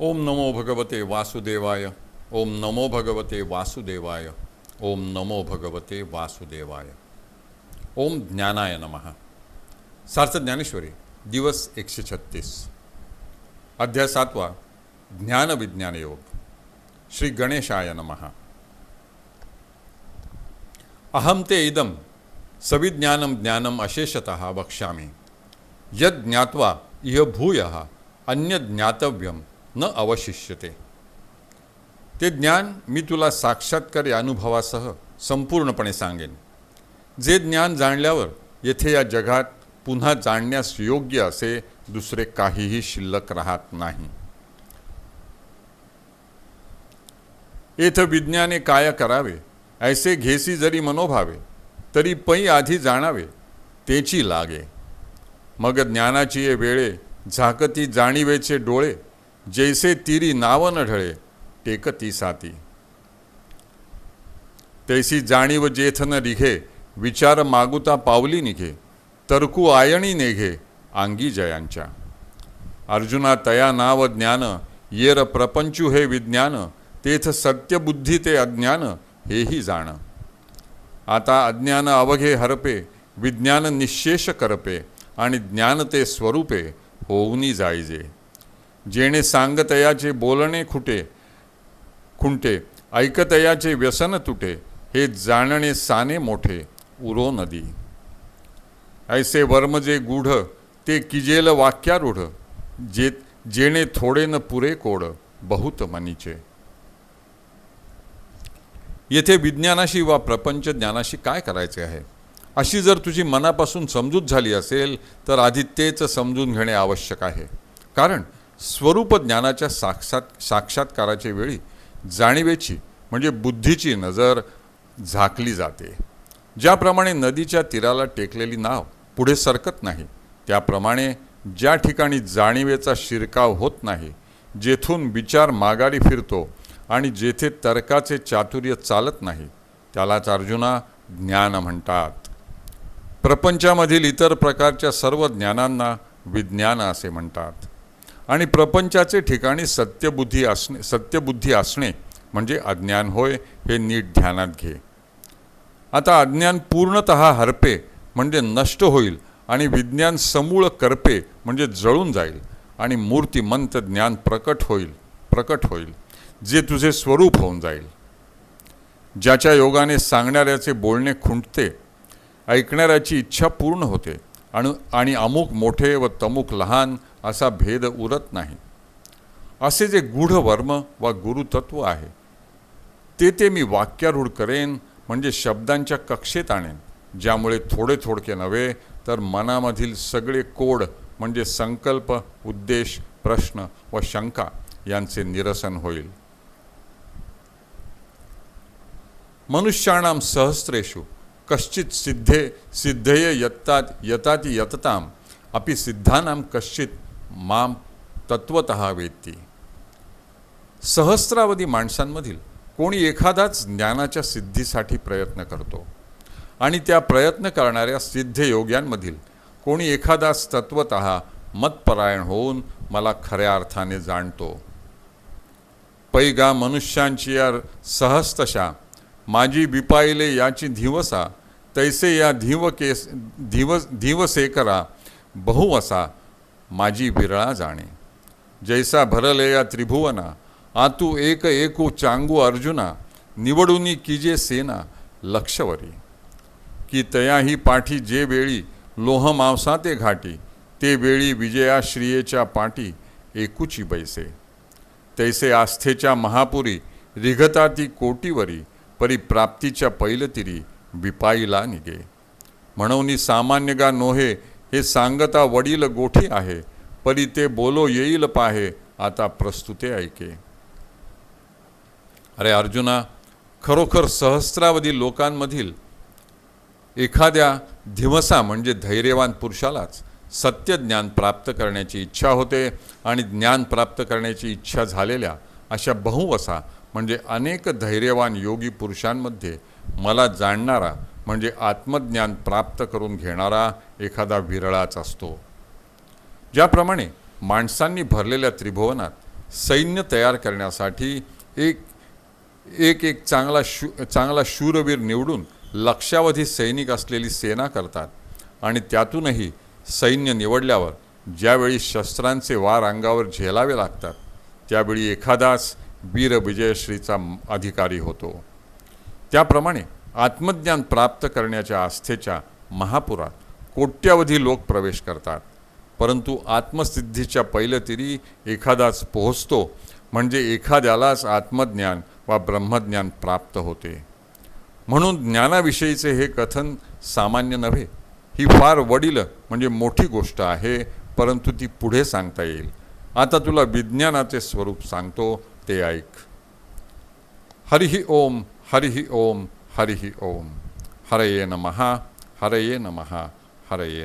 ओम नमो भगवते वासुदेवाय। ओम नमो भगवते वासुदेवाय। ओम नमो भगवते वासुदेवाय। ओम ज्ञानाय नमः। सार्थ ज्ञानेश्वरी, दिवस एकशे छत्तीस। अध्याय सातवा, ज्ञान विज्ञान योग। श्री गणेशाय नमः। अहम ते इदम सविज्ञानम ज्ञानम अशेषतः वक्ष्यामि। यद ज्ञात्वा इह भूयः अन्य ज्ञातव्यम न अवशिष्यते. ते ज्ञान मी तुला साक्षात्कारी अनुभवासह संपूर्णपणे सांगेन. जे ज्ञान जाणल्यावर येथे या जगात पुन्हा जाणण्यास योग्य असे दुसरे काहीही शिल्लक राहत नाही. येथ विज्ञाने काय करावे? ऐसे घेसी जरी मनोभावे तरी पै आधी जाणावे तेची लागे. मग ज्ञानाची ये वेळे झाकती जाणीवेचे डोळे जैसे तिरी नाव न ढळे टेकती साती. तैसी जाणीव जेथ न रिघे विचार मागुता पावली निघे तरकू आयणी नेघे आंगी जयांच्या. अर्जुना तया नाव ज्ञान येर प्रपंचू हे विज्ञान तेथ सत्यबुद्धी ते अज्ञान हेही जाण. आता अज्ञान अवघे हरपे विज्ञान निशेष करपे आणि ज्ञान ते स्वरूपे होऊनी जायजे. जेणे सांगतयाचे बोलणे खुटे खुंटे ऐकतयाचे व्यसन तुटे हे जाणणे साने मोठे उरो नदी. ऐसे वर्म जे गूढ ते किजेल वाक्यारूढ जे जेणे थोडे न पुरे कोड बहुत मनीचे. येथे विज्ञानाशी वा प्रपंच ज्ञानाशी काय करायचे आहे? अशी जर तुझी मनापासून समजूत झाली असेल तर आधी तेच समजून घेणे आवश्यक आहे. कारण स्वरूप ज्ञानाच्या साक्षात साक्षात्काराच्या वेळी जाणीवेची म्हणजे बुद्धीची नजर झाकली जाते. ज्याप्रमाणे नदीच्या तीराला टेकलेली नाव पुढे सरकत नाही त्याप्रमाणे ज्या ठिकाणी जाणीवेचा शिरकाव होत नाही जेथून विचार माघारी फिरतो आणि जेथे तर्काचे चातुर्य चालत नाही त्यालाच अर्जुना ज्ञान म्हणतात. प्रपंचामधील इतर प्रकारच्या सर्व ज्ञानांना विज्ञान असे म्हणतात. आणि प्रपंचाचे ठिकाणी सत्यबुद्धी असणे सत्यबुद्धी असणे म्हणजे अज्ञान होय हे नीट ध्यानात घे. आता अज्ञान पूर्णत हरपे म्हणजे नष्ट होईल आणि विज्ञान समूळ करपे म्हणजे जळून जाईल आणि मूर्तिमंत ज्ञान प्रकट होईल प्रकट होईल जे तुझे स्वरूप होऊन जाईल. ज्याच्या योगाने सांगणाऱ्याचे बोलणे खुंटते ऐकणाऱ्याची इच्छा पूर्ण होते आणि आणि अमुक मोठे व तमुक लहान असा भेद उरत नाही. असे जे गूढ वर्म वा गुरुतत्व आहे ते ते मी वाक्यारूढ करेन म्हणजे शब्दांच्या कक्षेत आणेन. ज्यामुळे थोडे थोडके नव्हे तर मनामधील सगळे कोड म्हणजे संकल्प उद्देश प्रश्न व शंका यांचे निरसन होईल. मनुष्याणाम सहस्रेषु कश्चित सिद्धे सिद्धये यत्तात यताति यतताम। अपि सिद्धानाम कश्चित माम तत्वत वेत्ती। सहस्रावधी माणसांमधील कोणी एखादाच ज्ञानाच्या सिद्धीसाठी प्रयत्न करतो आणि त्या प्रयत्न करणाऱ्या सिद्ध योग्यांमधील कोणी एखादाच तत्वत मतपरायण होऊन मला खऱ्या अर्थाने जाणतो। पैगा मनुष्यांची या सहस्तशा माझी बिपाईले याची धिवसा तैसे या धीव केस धीव धीवसेकरा बहु असा माझी विरळा जाणे. जैसा भरले या त्रिभुवना आतू एक एकू चांगू अर्जुना निवडूनी किजे सेना लक्षवरी. की तयाही पाठी जे वेळी लोह मांसा ते घाटी ते वेळी विजयाश्रियेच्या पाठी एकूची बैसे. तैसे आस्थेच्या महापुरी रिघता ती कोटीवरी परिप्राप्तीच्या पैलतिरी विपाईला निगे म्हणून सामान्य गा नोहे हे सांगता वडील गोठी आहे परी ते बोलो येईल पाहे आता प्रस्तुते ऐके. अरे अर्जुना खरोखर सहस्रावधी लोकांमधील एखाद्या धिवसा म्हणजे धैर्यवान पुरुषालाच सत्य ज्ञान प्राप्त करण्याची इच्छा होते आणि ज्ञान प्राप्त करण्याची इच्छा झालेल्या अशा बहुवसा म्हणजे अनेक धैर्यवान योगी पुरुषांमध्ये मला जाणणारा म्हणजे आत्मज्ञान प्राप्त करून घेणारा एखादा विरळाच असतो. ज्याप्रमाणे माणसांनी भरलेल्या त्रिभुवनात सैन्य तयार करण्यासाठी एक एक एक चांगला शू चांगला शूरवीर निवडून लक्षावधी सैनिक असलेली सेना करतात आणि त्यातूनही सैन्य निवडल्यावर ज्यावेळी शस्त्रांचे वार अंगावर झेलावे लागतात त्यावेळी एखादाच वीरविजयश्रीचा अधिकारी होतो. त्याप्रमाणे आत्मज्ञान प्राप्त करण्याच्या आस्थेच्या महापुरात कोट्यावधी लोक प्रवेश करतात. परंतु आत्मसिद्धीच्या पैलतिरी एखादाच पोहोचतो म्हणजे एखाद्यालाच आत्मज्ञान वा ब्रह्मज्ञान प्राप्त होते. म्हणून ज्ञानाविषयीचे हे कथन सामान्य नव्हे. ही फार वडील म्हणजे मोठी गोष्ट आहे परंतु ती पुढे सांगता येईल. आता तुला विज्ञानाचे स्वरूप सांगतो ってやいく。ハリヒオム、ハリヒオム、ハリヒオム。ハレイエナマハ、ハレイエナマハ、ハレイエナマハ。